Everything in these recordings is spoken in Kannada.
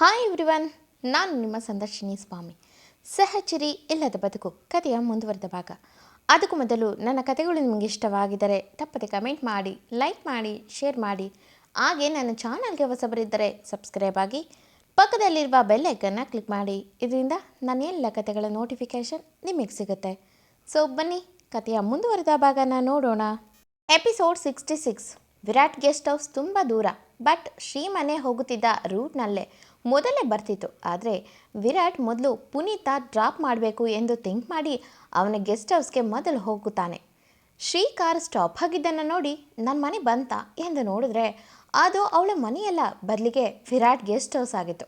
ಹಾಯ್ ಎವ್ರಿವನ್ ನಾನು ನಿಮ್ಮ ಸಂದರ್ಶಿನಿ ಸ್ವಾಮಿ. ಸಹಚರಿ ಇಲ್ಲದ ಬದುಕು, ಕಥೆಯ ಮುಂದುವರೆದ ಭಾಗ. ಅದಕ್ಕೂ ಮೊದಲು ನನ್ನ ಕಥೆಗಳು ನಿಮಗೆ ಇಷ್ಟವಾಗಿದ್ದರೆ ತಪ್ಪದೆ ಕಮೆಂಟ್ ಮಾಡಿ, ಲೈಕ್ ಮಾಡಿ, ಶೇರ್ ಮಾಡಿ. ಹಾಗೆ ನನ್ನ ಚಾನಲ್ಗೆ ಹೊಸಬರಿದ್ದರೆ ಸಬ್ಸ್ಕ್ರೈಬ್ ಆಗಿ, ಪಕ್ಕದಲ್ಲಿರುವ ಬೆಲ್ ಐಕನ್ನ ಕ್ಲಿಕ್ ಮಾಡಿ. ಇದರಿಂದ ನನ್ನ ಎಲ್ಲ ಕಥೆಗಳ ನೋಟಿಫಿಕೇಷನ್ ನಿಮಗೆ ಸಿಗುತ್ತೆ. ಸೊ ಬನ್ನಿ, ಕಥೆಯ ಮುಂದುವರೆದ ಭಾಗನ ನೋಡೋಣ. Episode sixty six Virat guest house ತುಂಬ ದೂರ ಬಟ್ ಶ್ರೀ ಮನೆ ಹೋಗುತ್ತಿದ್ದ ರೂಟ್ನಲ್ಲೇ ಮೊದಲೇ ಬರ್ತಿತ್ತು. ಆದರೆ ವಿರಾಟ್ ಮೊದಲು ಪುನೀತ ಡ್ರಾಪ್ ಮಾಡಬೇಕು ಎಂದು ಥಿಂಕ್ ಮಾಡಿ ಅವನ ಗೆಸ್ಟ್ ಹೌಸ್ಗೆ ಮೊದಲು ಹೋಗುತ್ತಾನೆ. ಶ್ರೀ ಕಾರ್ ಸ್ಟಾಪ್ ಆಗಿದ್ದನ್ನು ನೋಡಿ ನನ್ನ ಮನೆ ಬಂತ ಎಂದು ನೋಡಿದ್ರೆ ಅದು ಅವಳ ಮನೆಯಲ್ಲ, ಬದಲಿಗೆ ವಿರಾಟ್ ಗೆಸ್ಟ್ ಹೌಸ್ ಆಗಿತ್ತು.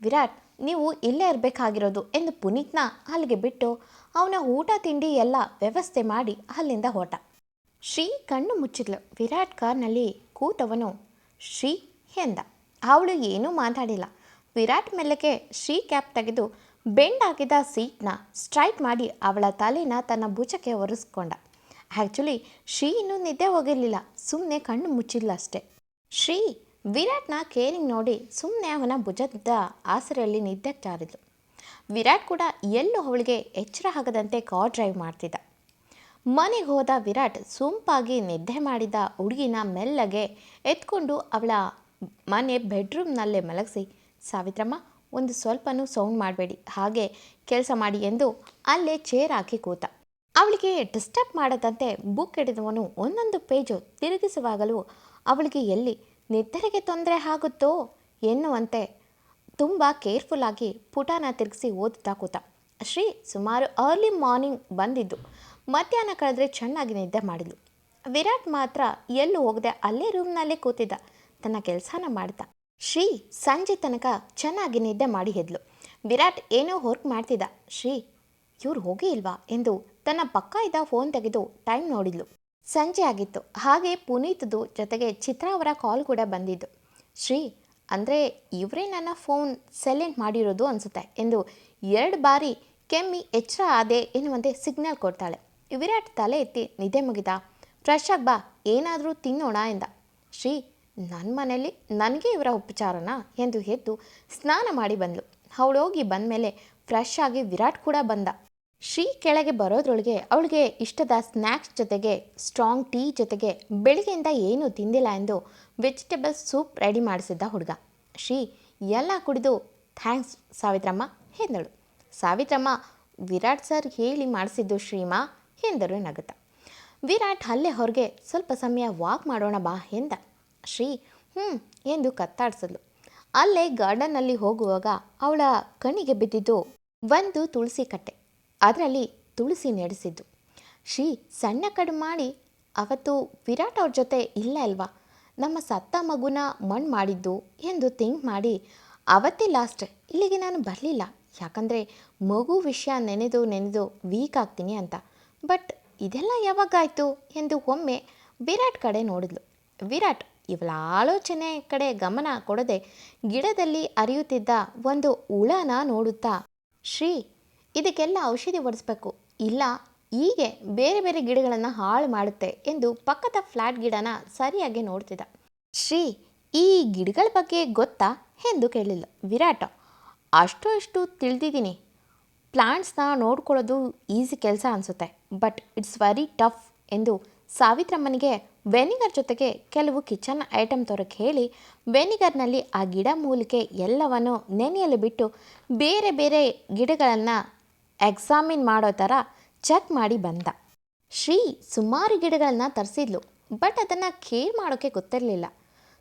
ವಿರಾಟ್, ನೀವು ಇಲ್ಲೇ ಇರಬೇಕಾಗಿರೋದು ಎಂದು ಪುನೀತ್ನ ಅಲ್ಲಿಗೆ ಬಿಟ್ಟು ಅವನ ಊಟ ತಿಂಡಿ ಎಲ್ಲ ವ್ಯವಸ್ಥೆ ಮಾಡಿ ಅಲ್ಲಿಂದ ಹೊರಟ. ಶ್ರೀ ಕಣ್ಣು ಮುಚ್ಚಿದ್ಲು. ವಿರಾಟ್ ಕಾರ್ನಲ್ಲಿ ಕೂತವನು ಶ್ರೀ ಎಂದ. ಅವಳು ಏನೂ ಮಾತಾಡಿಲ್ಲ. ವಿರಾಟ್ ಮೆಲ್ಲಗೆ ಶ್ರೀ ಕ್ಯಾಪ್ ತೆಗೆದು ಬೆಂಡ್ ಆಗಿದ್ದ ಸೀಟ್ನ ಸ್ಟ್ರೈಟ್ ಮಾಡಿ ಅವಳ ತಲೆನ ತನ್ನ ಭುಜಕ್ಕೆ ಒರೆಸ್ಕೊಂಡ. ಆ್ಯಕ್ಚುಲಿ ಶ್ರೀ ಇನ್ನೂ ನಿದ್ದೆ ಹೋಗಿರಲಿಲ್ಲ. ಸುಮ್ಮನೆ ಕಣ್ಣು ಮುಚ್ಚಿಲ್ಲ ಅಷ್ಟೇ. ಶ್ರೀ ವಿರಾಟ್ನ ಕೇರಿಂಗ್ ನೋಡಿ ಸುಮ್ಮನೆ ಅವನ ಭುಜದ ಆಸರೆಯಲ್ಲಿ ನಿದ್ದೆ ಜಾರಿದ್ಲು. ವಿರಾಟ್ ಕೂಡ ಎಲ್ಲೂ ಅವಳಿಗೆ ಎಚ್ಚರ ಆಗದಂತೆ ಕಾರ್ ಡ್ರೈವ್ ಮಾಡ್ತಿದ್ದ. ಮನೆಗೆ ಹೋದ ವಿರಾಟ್ ಸೊಂಪಾಗಿ ನಿದ್ದೆ ಮಾಡಿದ ಹುಡುಗಿನ ಮೆಲ್ಲಗೆ ಎತ್ಕೊಂಡು ಅವಳ ಮನೆ ಬೆಡ್ರೂಮ್ನಲ್ಲೇ ಮಲಗಿಸಿ, ಸಾವಿತ್ರಮ್ಮ, ಒಂದು ಸ್ವಲ್ಪನೂ ಸೌಂಡ್ ಮಾಡಬೇಡಿ, ಹಾಗೆ ಕೆಲಸ ಮಾಡಿ ಎಂದು ಅಲ್ಲೇ ಚೇರ್ ಹಾಕಿ ಕೂತ. ಅವಳಿಗೆ ಡಿಸ್ಟರ್ಬ್ ಮಾಡದಂತೆ ಬುಕ್ ಹಿಡಿದವನು ಒಂದೊಂದು ಪೇಜು ತಿರುಗಿಸುವಾಗಲೂ ಅವಳಿಗೆ ಎಲ್ಲಿ ನಿದ್ದರೆಗೆ ತೊಂದರೆ ಆಗುತ್ತೋ? ಎನ್ನುವಂತೆ ತುಂಬ ಕೇರ್ಫುಲ್ಲಾಗಿ ಪುಟಾನ ತಿರುಗಿಸಿ ಓದುತ್ತಾ ಕೂತ. ಶ್ರೀ ಸುಮಾರು ಅರ್ಲಿ ಮಾರ್ನಿಂಗ್ ಬಂದಿದ್ದು. ಮಧ್ಯಾಹ್ನ ಕಳೆದ್ರೆ ಚೆನ್ನಾಗಿ ನಿದ್ದೆ ಮಾಡಿದ್ಲು. ವಿರಾಟ್ ಮಾತ್ರ ಎಲ್ಲೂ ಹೋಗದೆ ಅಲ್ಲೇ ರೂಮ್ನಲ್ಲೇ ಕೂತಿದ್ದ. ತನ್ನ ಕೆಲಸನ ಮಾಡ್ತಾ ಶ್ರೀ ಸಂಜೆ ತನಕ ಚೆನ್ನಾಗಿ ನಿದ್ದೆ ಮಾಡಿ ಎದ್ಲು ವಿರಾಟ್ ಏನೋ ವರ್ಕ್ ಮಾಡ್ತಿದ್ದ ಶ್ರೀ, ಇವ್ರು ಹೋಗಿ ಇಲ್ವಾ ಎಂದು ತನ್ನ ಪಕ್ಕ ಇದ್ದ ಫೋನ್ ತೆಗೆದು ಟೈಮ್ ನೋಡಿದ್ಲು. ಸಂಜೆ ಆಗಿತ್ತು. ಹಾಗೆ ಪುನೀತ್ದು ಜೊತೆಗೆ ಚಿತ್ರ ಅವರ ಕಾಲ್ ಕೂಡ ಬಂದಿದ್ದು. ಶ್ರೀ, ಅಂದರೆ ಇವರೇ ನನ್ನ ಫೋನ್ ಸೈಲೆಂಟ್ ಮಾಡಿರೋದು ಅನಿಸುತ್ತೆ ಎಂದು ಎರಡು ಬಾರಿ ಕೆಮ್ಮಿ ಎಚ್ಚರ ಆದೆ ಎನ್ನುವಂತೆ ಸಿಗ್ನಲ್ ಕೊಡ್ತಾಳೆ. ವಿರಾಟ್ ತಲೆ ಎತ್ತಿ ನಿದ್ದೆ ಮುಗಿದ. ಫ್ರೆಶ್ ಆಗಿ ಬಾ, ಏನಾದರೂ ತಿನ್ನೋಣ ಎಂದ. ಶ್ರೀ ನನ್ನ ಮನೆಯಲ್ಲಿ ನನಗೆ ಇವರ ಉಪಚಾರನ ಎಂದು ಎದ್ದು ಸ್ನಾನ ಮಾಡಿ ಬಂದಳು ಅವಳು ಹೋಗಿ ಬಂದಮೇಲೆ ಫ್ರೆಶ್ ಆಗಿ ವಿರಾಟ್ ಕೂಡ ಬಂದ. ಶ್ರೀ ಕೆಳಗೆ ಬರೋದ್ರೊಳಗೆ ಅವಳಿಗೆ ಇಷ್ಟದ ಸ್ನ್ಯಾಕ್ಸ್ ಜೊತೆಗೆ ಸ್ಟ್ರಾಂಗ್ ಟೀ ಜೊತೆಗೆ ಬೆಳಗ್ಗೆಯಿಂದ ಏನೂ ತಿಂದಿಲ್ಲ ಎಂದು ವೆಜಿಟೇಬಲ್ ಸೂಪ್ ರೆಡಿ ಮಾಡಿಸಿದ್ದ ಹುಡುಗ. ಶ್ರೀ ಎಲ್ಲ ಕುಡಿದು ಥ್ಯಾಂಕ್ಸ್ ಸಾವಿತ್ರಮ್ಮ, ಎಂದಳು. ಸಾವಿತ್ರಮ್ಮ, ವಿರಾಟ್ ಸರ್ ಹೇಳಿ ಮಾಡಿಸಿದ್ದು ಶ್ರೀಮಾ, ಎಂದರು ನಗುತ್ತ. ವಿರಾಟ್ ಅಲ್ಲೇ ಹೊರಗೆ, ಸ್ವಲ್ಪ ಸಮಯ ವಾಕ್ ಮಾಡೋಣ ಬಾ, ಎಂದ. ಶ್ರೀ ಹ್ಞೂ ಎಂದು ಕತ್ತಾಡಿಸಿದ್ಲು. ಅಲ್ಲೇ ಗಾರ್ಡನ್ನಲ್ಲಿ ಹೋಗುವಾಗ ಅವಳ ಕಣ್ಣಿಗೆ ಬಿದ್ದಿದ್ದು ಒಂದು ತುಳಸಿ ಕಟ್ಟೆ. ಅದರಲ್ಲಿ ತುಳಸಿ ನೆಡೆಸಿದ್ದು. ಶ್ರೀ, ಸಣ್ಣ ಕಡು ಮಾಡಿ, ಅವತ್ತು ವಿರಾಟ್ ಅವ್ರ ಜೊತೆ ಇಲ್ಲ ಅಲ್ವಾ? ನಮ್ಮ ಸತ್ತ ಮಗುನ ಮಣ್ಣು ಮಾಡಿದ್ದು ಎಂದು ಥಿಂಕ್ ಮಾಡಿ, ಅವತ್ತೇ ಲಾಸ್ಟ್, ಇಲ್ಲಿಗೆ ನಾನು ಬರಲಿಲ್ಲ. ಯಾಕಂದರೆ ಮಗು ವಿಷಯ ನೆನೆದು ನೆನೆದು ವೀಕ್ ಆಗ್ತೀನಿ ಅಂತ. ಬಟ್ ಇದೆಲ್ಲ ಯಾವಾಗಾಯಿತು ಎಂದು ಒಮ್ಮೆ ವಿರಾಟ್ ಕಡೆ ನೋಡಿದ್ಲು. ವಿರಾಟ್ ಇವಳ ಆಲೋಚನೆ ಕಡೆ ಗಮನ ಕೊಡದೆ ಗಿಡದಲ್ಲಿ ಅರಿಯುತ್ತಿದ್ದ ಒಂದು ಹುಳನ ನೋಡುತ್ತಾ, ಶ್ರೀ, ಇದಕ್ಕೆಲ್ಲ ಔಷಧಿ ಹೊಡಿಸ್ಬೇಕು. ಇಲ್ಲ, ಹೀಗೆ ಬೇರೆ ಬೇರೆ ಗಿಡಗಳನ್ನು ಹಾಳು ಮಾಡುತ್ತೆ ಎಂದು ಪಕ್ಕದ ಫ್ಲ್ಯಾಟ್ ಗಿಡನ ಸರಿಯಾಗಿ ನೋಡ್ತಿದ್ದ. ಶ್ರೀ, ಈ ಗಿಡಗಳ ಬಗ್ಗೆ ಗೊತ್ತಾ? ಎಂದು ಕೇಳಿಲ್ಲ ವಿರಾಟ. ಅಷ್ಟು ಇಷ್ಟು ತಿಳಿದಿದ್ದೀನಿ. ಪ್ಲಾಂಟ್ಸ್ನ ನೋಡ್ಕೊಳ್ಳೋದು ಈಸಿ ಕೆಲಸ ಅನಿಸುತ್ತೆ, ಬಟ್ ಇಟ್ಸ್ ವೆರಿ ಟಫ್ ಎಂದು ಸಾವಿತ್ರಮ್ಮನಿಗೆ ವೆನಿಗರ್ ಜೊತೆಗೆ ಕೆಲವು ಕಿಚನ್ ಐಟಮ್ ತರೋಕ್ಕೆ ಹೇಳಿ, ವೆನಿಗರ್ನಲ್ಲಿ ಆ ಗಿಡ ಮೂಲಿಕೆ ಎಲ್ಲವನ್ನು ನೆನೆಯಲು ಬಿಟ್ಟು ಬೇರೆ ಬೇರೆ ಗಿಡಗಳನ್ನು ಎಕ್ಸಾಮಿನ್ ಮಾಡೋ ಥರ ಚೆಕ್ ಮಾಡಿ ಬಂದ. ಶ್ರೀ ಸುಮಾರು ಗಿಡಗಳನ್ನ ತರಿಸಿದ್ಲು, ಬಟ್ ಅದನ್ನು ಕೇರ್ ಮಾಡೋಕ್ಕೆ ಗೊತ್ತಿರಲಿಲ್ಲ.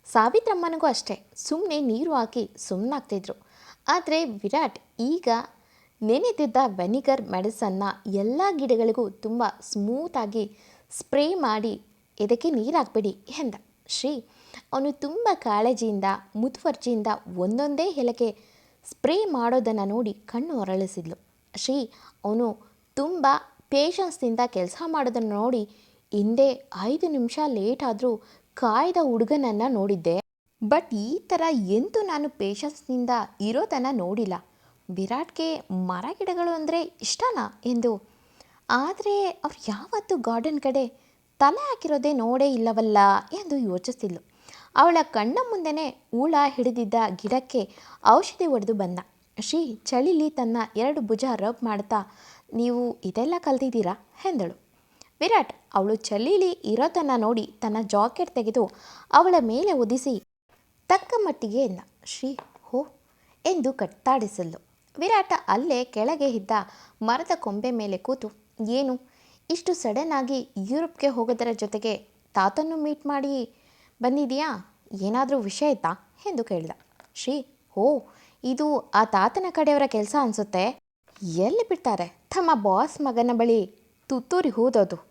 ಸಾವಿತ್ರಮ್ಮನಿಗೂ ಅಷ್ಟೇ ಸುಮ್ಮನೆ ನೀರು ಹಾಕಿ ಸುಮ್ಮನಾಗ್ತಿದ್ರು ಆದರೆ ವಿರಾಟ್ ಈಗ ನೆನೆದಿದ್ದ ವೆನಿಗರ್ ಮೆಡಿಸನ್ನ ಎಲ್ಲ ಗಿಡಗಳಿಗೂ ತುಂಬ ಸ್ಮೂತಾಗಿ ಸ್ಪ್ರೇ ಮಾಡಿ ಇದಕ್ಕೆ ನೀರು ಹಾಕ್ಬೇಡಿ ಎಂದ. ಶ್ರೀ ಅವನು ತುಂಬ ಕಾಳಜಿಯಿಂದ, ಮುತುವರ್ಜಿಯಿಂದ ಒಂದೊಂದೇ ಎಲೆಗೆ ಸ್ಪ್ರೇ ಮಾಡೋದನ್ನು ನೋಡಿ ಕಣ್ಣು ಹೊರಳಿಸಿದ್ಲು ಶ್ರೀ ಅವನು ತುಂಬ ಪೇಷನ್ಸ್ನಿಂದ ಕೆಲಸ ಮಾಡೋದನ್ನು ನೋಡಿ ಹಿಂದೆ ಐದು ನಿಮಿಷ ಲೇಟ್ ಆದರೂ ಕಾಯ್ದ ಹುಡುಗನನ್ನು ನೋಡಿದ್ದೆ. ಬಟ್ ಈ ಥರ ಎಂದೂ ನಾನು ಪೇಷನ್ಸ್ನಿಂದ ಇರೋದನ್ನು ನೋಡಿಲ್ಲ. ವಿರಾಟ್ಗೆ ಮರ ಗಿಡಗಳು ಅಂದರೆ ಇಷ್ಟನಾ ಎಂದು ಆದರೆ ಅವ್ರು ಯಾವತ್ತೂ ಗಾರ್ಡನ್ ಕಡೆ ತಲೆ ಹಾಕಿರೋದೇ ನೋಡೇ ಇಲ್ಲವಲ್ಲ ಎಂದು ಯೋಚಿಸ್ತಿದ್ಲು. ಅವಳ ಕಣ್ಣ ಮುಂದೆನೇ ಹೂಳ ಹಿಡಿದಿದ್ದ ಗಿಡಕ್ಕೆ ಔಷಧಿ ಹೊಡೆದು ಬಂದ. ಶ್ರೀ ಚಳಿಲಿ ತನ್ನ ಎರಡು ಭುಜ ರಬ್ ಮಾಡ್ತಾ, ನೀವು ಇದೆಲ್ಲ ಕಲ್ತಿದ್ದೀರಾ? ಎಂದಳು. ವಿರಾಟ್ ಅವಳು ಚಳಿಲಿ ಇರೋದನ್ನ ನೋಡಿ ತನ್ನ ಜಾಕೆಟ್ ತೆಗೆದು ಅವಳ ಮೇಲೆ ಒದಿಸಿ ತಕ್ಕ ಮಟ್ಟಿಗೆ ಎಂದ ಶ್ರೀ, ಹೋ, ಎಂದು ಕಟ್ತಾಡಿಸಲು ವಿರಾಟ ಅಲ್ಲೇ ಕೆಳಗೆ ಇದ್ದ ಮರದ ಕೊಂಬೆ ಮೇಲೆ ಕೂತು ಏನು? ಇಷ್ಟು ಸಡನ್ ಆಗಿ ಯುರೋಪ್ಗೆ ಹೋಗೋದರ ಜೊತೆಗೆ ತಾತನ್ನು ಮೀಟ್ ಮಾಡಿ ಬಂದಿದೆಯಾ ಏನಾದರೂ ವಿಷಯ ಇತ್ತಾ? ಎಂದು ಕೇಳಿದ. ಶ್ರೀ, ಹೋ, ಇದು ಆ ತಾತನ ಕಡೆಯವರ ಕೆಲಸ ಅನಿಸುತ್ತೆ. ಎಲ್ಲಿ ಬಿಡ್ತಾರೆ? ತಮ್ಮ ಬಾಸ್ ಮಗನ ಬಳಿ ತುತ್ತೂರಿ ಹೋದೋದು.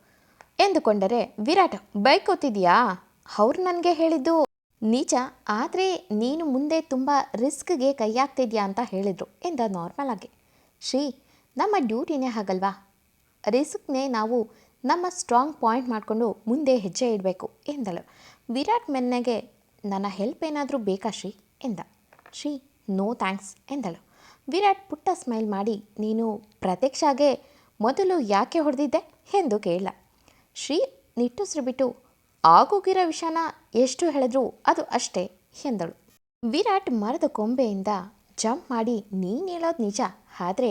ಎಂದುಕೊಂಡರೆ, ವಿರಾಟ್, ಬೈಕ್ ಗೊತ್ತಿದೆಯಾ ಅವ್ರು ನನಗೆ ಹೇಳಿದ್ದು ನಿಜ ಆದರೆ ನೀನು ಮುಂದೆ ತುಂಬ ರಿಸ್ಕ್ಗೆ ಕೈ ಹಾಕ್ತಿದ್ಯಾ ಅಂತ ಹೇಳಿದರು ಎಂದ ನಾರ್ಮಲ್ ಆಗಿ. ಶ್ರೀ, ನಮ್ಮ ಡ್ಯೂಟಿನೇ ಹಾಗಲ್ವಾ? ರಿಸ್ಕ್ನೇ ನಾವು ನಮ್ಮ ಸ್ಟ್ರಾಂಗ್ ಪಾಯಿಂಟ್ ಮಾಡಿಕೊಂಡು ಮುಂದೆ ಹೆಜ್ಜೆ ಇಡಬೇಕು ಎಂದಳು. ವಿರಾಟ್ ಮೆನ್ನಗೆ ನನ್ನ ಹೆಲ್ಪ್ ಏನಾದರೂ ಬೇಕಾ ಶ್ರೀ? ಎಂದ. ಶ್ರೀ, ನೋ ಥ್ಯಾಂಕ್ಸ್ ಎಂದಳು. ವಿರಾಟ್ ಪುಟ್ಟ ಸ್ಮೈಲ್ ಮಾಡಿ, ನೀನು ಪ್ರತ್ಯಕ್ಷಾಗೆ ಮೊದಲು ಯಾಕೆ ಹೊಡೆದಿದ್ದೆ ಎಂದು ಕೇಳ ಶ್ರೀ ನಿಟ್ಟುಸಿರು ಬಿಟ್ಟು ಆಗೋಗಿರೋ ವಿಷಯನ ಎಷ್ಟು ಹೇಳಿದ್ರು ಅದು ಅಷ್ಟೇ ಎಂದಳು. ವಿರಾಟ್ ಮರದ ಕೊಂಬೆಯಿಂದ ಜಂಪ್ ಮಾಡಿ ನೀನು ಹೇಳೋದು ನಿಜ, ಆದರೆ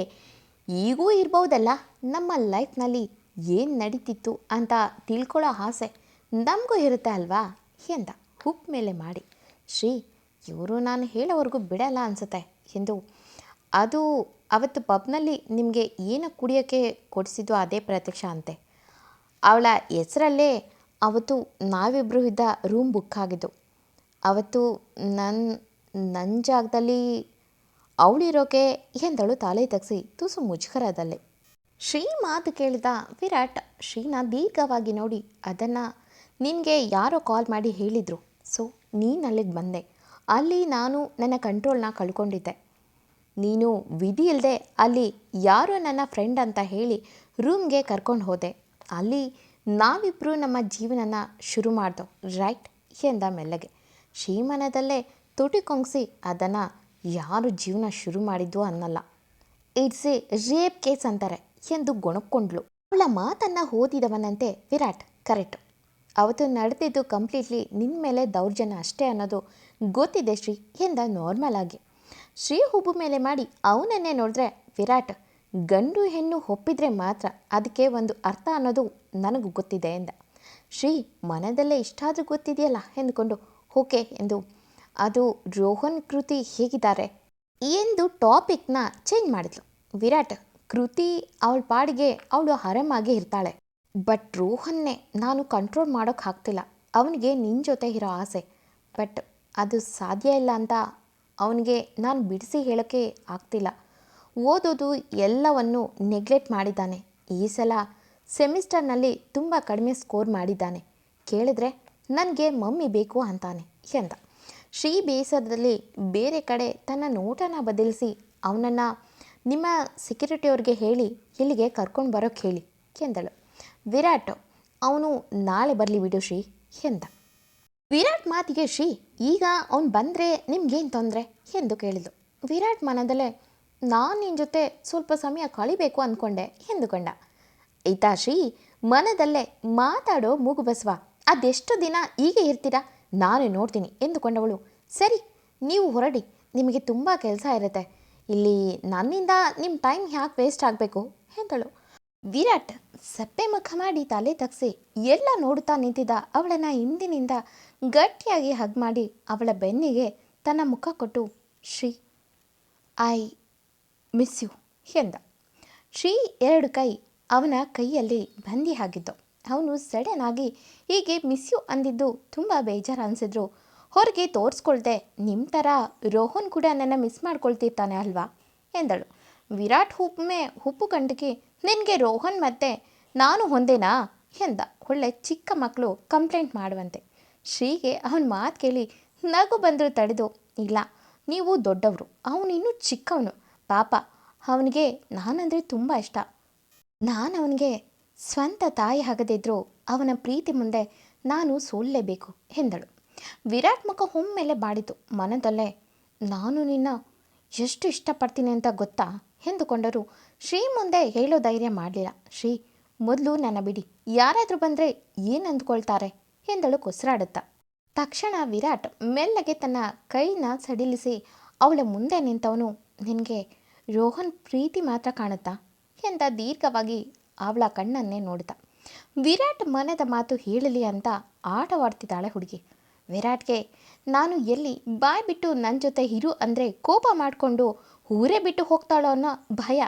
ಈಗೂ ಇರ್ಬೋದಲ್ಲ ನಮ್ಮ ಲೈಫ್ನಲ್ಲಿ ಏನು ನಡೀತಿತ್ತು ಅಂತ ತಿಳ್ಕೊಳ್ಳೋ ಆಸೆ ನಮಗೂ ಇರುತ್ತೆ ಅಲ್ವಾ? ಎಂದ ಹುಪ್ ಮೇಲೆ ಮಾಡಿ. ಶ್ರೀ, ಇವರು ನಾನು ಹೇಳೋವರೆಗೂ ಬಿಡಲ್ಲ ಅನಿಸುತ್ತೆ ಎಂದು. ಅದು ಅವತ್ತು ಪಬ್ನಲ್ಲಿ ನಿಮಗೆ ಏನು ಕುಡಿಯೋಕ್ಕೆ ಕೊಡಿಸಿದ್ದು ಅದೇ ಪ್ರತ್ಯಕ್ಷ ಅಂತೆ. ಅವಳ ಹೆಸರಲ್ಲೇ ಅವತ್ತು ನಾವಿಬ್ಬರು ಇದ್ದ ರೂಮ್ ಬುಕ್ ಆಗಿದ್ದು. ಅವತ್ತು ನನ್ನ ನನ್ನ ಜಾಗದಲ್ಲಿ ಅವಳಿರೋಕೆ ಎಂದಳು ತಲೆ ತಗ್ಸಿ ತುಸು ಮುಜುಗರದಲ್ಲೇ. ಶ್ರೀ ಮಾತು ಕೇಳಿದ ವಿರಾಟ್ ಶ್ರೀನ ದೀರ್ಘವಾಗಿ ನೋಡಿ, ಅದನ್ನು ನಿನಗೆ ಯಾರೋ ಕಾಲ್ ಮಾಡಿ ಹೇಳಿದರು. ಸೊ ನೀನು ಅಲ್ಲಿಗೆ ಬಂದೆ. ಅಲ್ಲಿ ನಾನು ನನ್ನ ಕಂಟ್ರೋಲ್ನ ಕಳ್ಕೊಂಡಿದ್ದೆ. ನೀನು ವಿಧಿ ಇಲ್ಲದೆ ಅಲ್ಲಿ ಯಾರೋ ನನ್ನ ಫ್ರೆಂಡ್ ಅಂತ ಹೇಳಿ ರೂಮ್ಗೆ ಕರ್ಕೊಂಡು ಹೋದೆ. ಅಲ್ಲಿ ನಾವಿಬ್ಬರು ನಮ್ಮ ಜೀವನನ ಶುರು ಮಾಡ್ದೋ, ರೈಟ್? ಎಂದ ಮೆಲ್ಲಗೆ. ಶ್ರೀಮನದಲ್ಲೇ ತುಟಿ ಕೊಂಗ್ಸಿ ಅದನ್ನು ಯಾರು ಜೀವನ ಶುರು ಮಾಡಿದ್ದು ಅನ್ನಲ್ಲ. ಇಟ್ಸ್ ಎ ರೇಪ್ ಕೇಸ್ ಅಂತಾರೆ ಎಂದು ಗೊಣಕ್ಕೊಂಡ್ಳು. ಅವಳ ಮಾತನ್ನು ಓದಿದವನಂತೆ ವಿರಾಟ್ ಕರೆಕ್ಟ್ ಅವತ್ತು ನಡೆದಿದ್ದು ಕಂಪ್ಲೀಟ್ಲಿ ನಿನ್ನ ಮೇಲೆ ದೌರ್ಜನ್ಯ ಅಷ್ಟೇ ಅನ್ನೋದು ಗೊತ್ತಿದೆ ಶ್ರೀ ಎಂದ ನಾರ್ಮಲ್ ಆಗಿ. ಶ್ರೀ ಹುಬ್ಬು ಮೇಲೆ ಮಾಡಿ ಅವನನ್ನೇ ನೋಡಿದ್ರೆ ವಿರಾಟ್ ಗಂಡು ಹೆಣ್ಣು ಒಪ್ಪಿದ್ರೆ ಮಾತ್ರ ಅದಕ್ಕೆ ಒಂದು ಅರ್ಥ ಅನ್ನೋದು ನನಗೆ ಗೊತ್ತಿದೆ ಎಂದ. ಶ್ರೀ ಮನದಲ್ಲೇ ಇಷ್ಟಾದರೂ ಗೊತ್ತಿದೆಯಲ್ಲ ಎಂದುಕೊಂಡು, ಓಕೆ ಎಂದು ಅದು ರೋಹನ್ ಕೃತಿ ಹೇಗಿದ್ದಾರೆ? ಎಂದು ಟಾಪಿಕ್ನ ಚೇಂಜ್ ಮಾಡಿದ್ಲು. ವಿರಾಟ್, ಕೃತಿ ಅವಳ ಪಾಡಿಗೆ ಅವಳು ಹರಮಾಗಿ ಇರ್ತಾಳೆ. ಬಟ್ ರೋಹನ್ನೇ ನಾನು ಕಂಟ್ರೋಲ್ ಮಾಡೋಕೆ ಆಗ್ತಿಲ್ಲ. ಅವನಿಗೆ ನಿನ್ನ ಜೊತೆ ಇರೋ ಆಸೆ. ಬಟ್ ಅದು ಸಾಧ್ಯ ಇಲ್ಲ ಅಂತ ಅವನಿಗೆ ನಾನು ಬಿಡಿಸಿ ಹೇಳೋಕ್ಕೆ ಆಗ್ತಿಲ್ಲ. ಓದೋದು ಎಲ್ಲವನ್ನು ನೆಗ್ಲೆಕ್ಟ್ ಮಾಡಿದ್ದಾನೆ. ಈ ಸಲ ಸೆಮಿಸ್ಟರ್ನಲ್ಲಿ ತುಂಬ ಕಡಿಮೆ ಸ್ಕೋರ್ ಮಾಡಿದ್ದಾನೆ. ಕೇಳಿದ್ರೆ ನನಗೆ ಮಮ್ಮಿ ಬೇಕು ಅಂತಾನೆ ಎಂದ. ಶ್ರೀ ಬೇಸರದಲ್ಲಿ ಬೇರೆ ಕಡೆ ತನ್ನ ನೋಟನ ಬದಲಿಸಿ ಅವನನ್ನು ನಿಮ್ಮ ಸೆಕ್ಯೂರಿಟಿಯವ್ರಿಗೆ ಹೇಳಿ, ಇಲ್ಲಿಗೆ ಕರ್ಕೊಂಡು ಬರೋಕ್ಕೆ ಹೇಳಿ ಎಂದಳು. ವಿರಾಟ್, ಅವನು ನಾಳೆ ಬರಲಿ ಬಿಡು ಶ್ರೀ ಎಂದ. ವಿರಾಟ್ ಮಾತಿಗೆ ಶ್ರೀ, ಈಗ ಅವನು ಬಂದರೆ ನಿಮ್ಗೇನು ತೊಂದರೆ ಎಂದು ಕೇಳಿದ್ಲು. ವಿರಾಟ್ ಮನದಲ್ಲೇ, ನಾನು ನಿನ್ನ ಜೊತೆ ಸ್ವಲ್ಪ ಸಮಯ ಕಳಿಬೇಕು ಅಂದ್ಕೊಂಡೆ ಎಂದುಕೊಂಡ. ಆಯ್ತಾ ಶ್ರೀ ಮನದಲ್ಲೇ ಮಾತಾಡೋ ಮೂಗು ಬಸವ, ಅದೆಷ್ಟು ದಿನ ಹೀಗೆ ಇರ್ತೀರಾ? ನಾನೇ ನೋಡ್ತೀನಿ ಎಂದುಕೊಂಡವಳು. ಸರಿ, ನೀವು ಹೊರಡಿ, ನಿಮಗೆ ತುಂಬ ಕೆಲಸ ಇರುತ್ತೆ. ಇಲ್ಲಿ ನನ್ನಿಂದ ನಿಮ್ಮ ಟೈಮ್ ಯಾಕೆ ವೇಸ್ಟ್ ಆಗಬೇಕು? ಎಂದಳು. ವಿರಾಟ್ ಸಪ್ಪೆ ಮುಖ ಮಾಡಿ ತಲೆ ತಗ್ಸಿ ಎಲ್ಲ ನೋಡುತ್ತಾ ನಿಂತಿದ್ದ ಅವಳನ್ನು ಹಿಂದಿನಿಂದ ಗಟ್ಟಿಯಾಗಿ ಹಗ್ ಮಾಡಿ ಅವಳ ಬೆನ್ನಿಗೆ ತನ್ನ ಮುಖ ಕೊಟ್ಟು, ಶ್ರೀ, ಐ ಮಿಸ್ ಯು, ಎಂದ. ಶ್ರೀ ಎರಡು ಕೈ ಅವನ ಕೈಯಲ್ಲಿ ಬಂದಿ ಆಗಿದ್ದು ಅವನು ಸಡನ್ ಆಗಿ, ಹೀಗೆ ಮಿಸ್ ಯು ಅಂದಿದ್ದು ತುಂಬ ಬೇಜಾರು ಅನಿಸಿದ್ರು. ಹೊರಗೆ ತೋರಿಸ್ಕೊಳ್ದೆ ನಿಮ್ಮ ಥರ ರೋಹನ್ ಕೂಡ ನನ್ನ ಮಿಸ್ ಮಾಡ್ಕೊಳ್ತಿರ್ತಾನೆ ಅಲ್ವಾ? ಎಂದಳು. ವಿರಾಟ್ ಹುಪ್ಪು ಕಂಡಕ್ಕೆ ನಿನಗೆ ರೋಹನ್ ಮತ್ತೆ ನಾನು ಹೊಂದೇನಾ ಎಂದ. ಒಳ್ಳೆ ಚಿಕ್ಕ ಮಕ್ಕಳು ಕಂಪ್ಲೇಂಟ್ ಮಾಡುವಂತೆ. ಶ್ರೀಗೆ ಅವನ ಮಾತು ಕೇಳಿ ನಗು ಬಂದರು ತಡೆದು, ಇಲ್ಲ, ನೀವು ದೊಡ್ಡವರು, ಅವನು ಇನ್ನೂ ಚಿಕ್ಕವನು. ಪಾಪ, ಅವನಿಗೆ ನಾನಂದರೆ ತುಂಬ ಇಷ್ಟ. ನಾನು ಅವನಿಗೆ ಸ್ವಂತ ತಾಯಿ ಆಗದಿದ್ರೂ ಅವನ ಪ್ರೀತಿ ಮುಂದೆ ನಾನು ಸೋಲ್ಲೇಬೇಕು ಎಂದಳು. ವಿರಾಟ್ ಮುಖ ಒಮ್ಮೆಲೆ ಬಾಡಿತು. ಮನದಲ್ಲೇ, ನಾನು ನಿನ್ನ ಎಷ್ಟು ಇಷ್ಟಪಡ್ತೀನಿ ಅಂತ ಗೊತ್ತಾ? ಎಂದುಕೊಂಡರು. ಶ್ರೀ ಮುಂದೆ ಹೇಳೋ ಧೈರ್ಯ ಮಾಡಲಿಲ್ಲ. ಶ್ರೀ, ಮೊದಲು ನನ್ನ ಬಿಡಿ. ಯಾರಾದರೂ ಬಂದರೆ ಏನು ಅಂದ್ಕೊಳ್ತಾರೆ? ಎಂದಳು ಕೊಸರಾಡುತ್ತಾ. ತಕ್ಷಣ ವಿರಾಟ್ ಮೆಲ್ಲಗೆ ತನ್ನ ಕೈನ ಸಡಿಲಿಸಿ ಅವಳ ಮುಂದೆ ನಿಂತವನು. ನಿನಗೆ ರೋಹನ್ ಪ್ರೀತಿ ಮಾತ್ರ ಕಾಣುತ್ತಾ? ಎಂದ ದೀರ್ಘವಾಗಿ ಅವಳ ಕಣ್ಣನ್ನೇ ನೋಡಿದ. ವಿರಾಟ್ ಮನದ ಮಾತು ಹೇಳಲಿ ಅಂತ ಆಟವಾಡ್ತಿದ್ದಾಳೆ ಹುಡುಗಿ. ವಿರಾಟ್ಗೆ, ನಾನು ಎಲ್ಲಿ ಬಾಯ್ ಬಿಟ್ಟು ನನ್ನ ಜೊತೆ ಇರು ಅಂದರೆ ಕೋಪ ಮಾಡಿಕೊಂಡು ಊರೇ ಬಿಟ್ಟು ಹೋಗ್ತಾಳೋ ಅನ್ನೋ ಭಯ.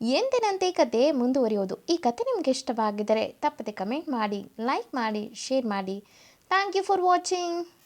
ಎಂದಿನಂತೆ ಕತೆ ಮುಂದುವರಿಯೋದು. ಈ ಕತೆ ನಿಮಗೆ ಇಷ್ಟವಾಗಿದ್ದರೆ ತಪ್ಪದೆ ಕಮೆಂಟ್ ಮಾಡಿ, ಲೈಕ್ ಮಾಡಿ, ಶೇರ್ ಮಾಡಿ. Thank you for watching.